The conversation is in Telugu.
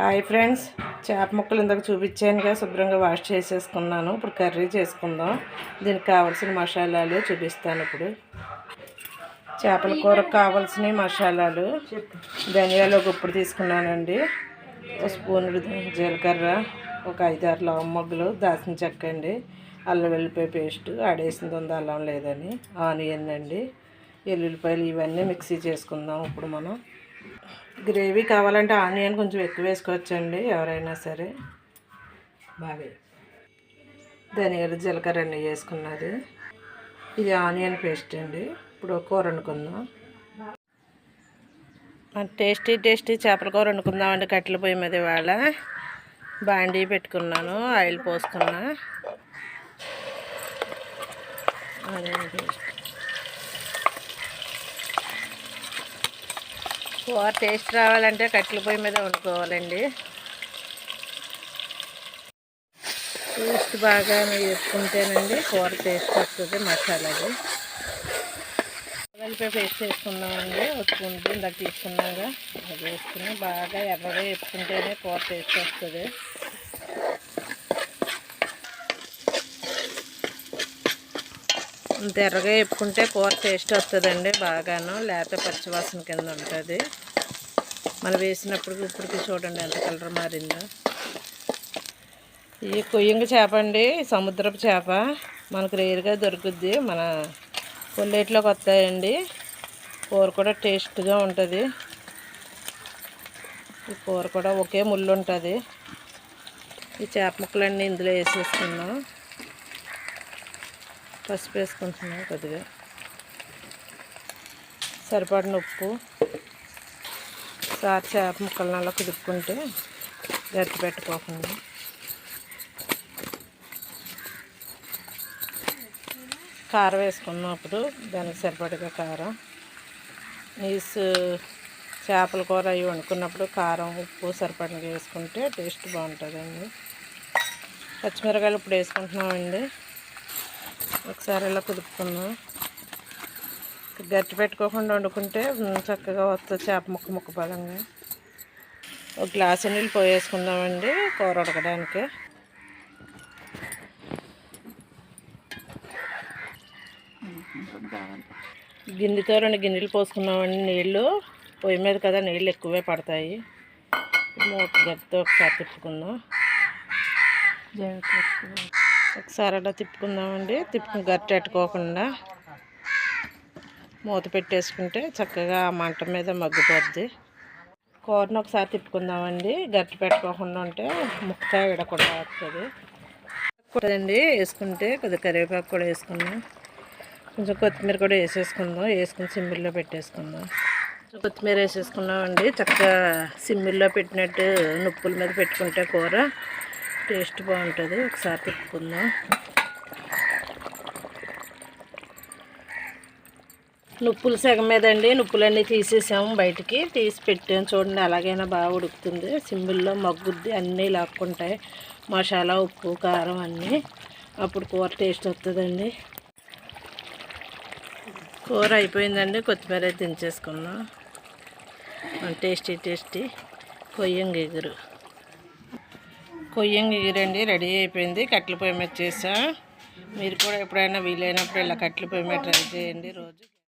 హాయ్ ఫ్రెండ్స్ చేప ముక్కలు ఇందాక చూపించానుగా శుభ్రంగా వాష్ చేసేసుకున్నాను. ఇప్పుడు కర్రీ చేసుకుందాం. దీనికి కావాల్సిన మసాలాలు చూపిస్తాను ఇప్పుడు. చేపల కూరకు కావాల్సిన మసాలాలు. ధనియాలు ఒక ఉప్పుడు తీసుకున్నానండి. ఒక స్పూన్ జీలకర్ర ఒక ఐదారు లవం మొగ్గలు దాల్చిన చెక్క అండి. అల్లం వెల్లిపాయ పేస్ట్ ఆడేసింది ఉంది అల్లం లేదని. ఆనియన్ అండి. ఎల్లుల్లిపాయలు ఇవన్నీ మిక్సీ చేసుకుందాం ఇప్పుడు మనం. గ్రేవీ కావాలంటే ఆనియన్ కొంచెం ఎక్కువ వేసుకోవచ్చండి ఎవరైనా సరే. బాగా ధనియాలు జీలకర్ర అన్నీ వేసుకున్నది. ఇది ఆనియన్ పేస్ట్ అండి. ఇప్పుడు కూర వండుకుందాం. టేస్టీ టేస్టీ చేపల కూర వండుకుందామండి కట్టెల పొయ్యి మీద ఇవాళ. బాండీ పెట్టుకున్నాను ఆయిల్ పోసుకున్నా. ఆనియన్ కూర టేస్ట్ రావాలంటే కట్టెల పొయ్యి మీద వండుకోవాలండి. టేస్ట్ బాగా వేసుకుంటేనండి కూర టేస్ట్ వస్తుంది మసాలాది వెల్లిపాయ పేస్ట్ వేసుకున్నామండి వచ్చుకుంటూ ఇందాక తీసుకున్నాగా. అది వేసుకుని బాగా ఎర్రగా వేసుకుంటేనే కూర టేస్ట్ వస్తుంది. ఇంత ఎర్రగా వేపుకుంటే కూర టేస్ట్ వస్తుందండి బాగాను. లేకపోతే పచ్చివాసన కింద ఉంటుంది. మనం వేసినప్పుడు ఇప్పటికి చూడండి ఎంత కలర్ మారిందో. ఈ కొయ్యంగ చేప అండి సముద్రపు చేప. మనకు రేరుగా దొరుకుద్ది. మన కొల్లేట్లోకి వస్తాయండి. కూర కూడా టేస్ట్గా ఉంటుంది. ఈ కూర కూడా ఒకే ముళ్ళు ఉంటుంది. ఈ చేప ముక్కలన్నీ ఇందులో వేసేసుకున్నాం పసుపు వేసుకుంటున్నాం కొద్దిగా. సరిపడిన ఉప్పు సార్ చేప ముక్కలు నల్ల కుదుపుకుంటే గట్టి పెట్టుకోకుండా. కారం వేసుకున్నప్పుడు దానికి సరిపడగా కారం. నీసు చేపల కూర అవి వండుకున్నప్పుడు కారం ఉప్పు సరిపడినగా వేసుకుంటే టేస్ట్ బాగుంటుందండి. పచ్చిమిరకాయలు ఇప్పుడు వేసుకుంటున్నామండి. ఒకసారి ఇలా కుదుపుకుందాం. గట్టి పెట్టుకోకుండా వండుకుంటే చక్కగా వస్తుంది చేప ముక్క ముక్క పదంగా ఒక గ్లాసు నీళ్ళు పోయేసుకుందామండి కూర ఉడకడానికి. గిన్నెతో రెండు గిన్నెలు పోసుకున్నామండి నీళ్ళు. పొయ్యి మీద కదా నీళ్ళు ఎక్కువే పడతాయి. మూత గట్టితో ఒకసారి తిప్పుకుందాం. ఒకసారి అలా తిప్పుకుందామండి. తిప్పుకుని గట్టి పెట్టుకోకుండా మూత పెట్టేసుకుంటే చక్కగా మంట మీద మగ్గిపోద్ది కూరను ఒకసారి తిప్పుకుందామండి. గట్టి పెట్టుకోకుండా ఉంటే ముక్క విడకుండా వస్తుంది అండి వేసుకుంటే కొద్దిగా కరివేపాకు కూడా వేసుకుందాం. కొంచెం కొత్తిమీర కూడా వేసేసుకుందాం. వేసుకుని సిమ్మిల్లో పెట్టేసుకుందాం. కొత్తిమీర వేసేసుకున్నామండి. చక్కగా సిమ్మిల్లో పెట్టినట్టు నుప్పుల మీద పెట్టుకుంటే కూర టేస్ట్ బాగుంటుంది. ఒకసారి తిప్పుకుందాం. నుప్పులు సగం మీదండి నుప్పులన్నీ తీసేసాము బయటికి. తీసి పెట్టాము చూడండి అలాగైనా బాగా ఉడుకుతుంది. సింబుల్లో మగ్గుద్ది అన్నీ లాక్కుంటాయి. మసాలా ఉప్పు కారం అన్నీ. అప్పుడు కూర టేస్ట్ వస్తుందండి కూర అయిపోయిందండి కొత్తిమీర దించేసుకుందాం టేస్టీ టేస్టీ కొయ్యంగి ఎగురు కొయ్యంగి ఎగురండి రెడీ అయిపోయింది. కట్టెల పొయ్యి మీద చేసా. మీరు కూడా ఎప్పుడైనా వీలైనప్పుడు ఇలా కట్టెల పొయ్యి మీద ట్రై చేయండి రోజు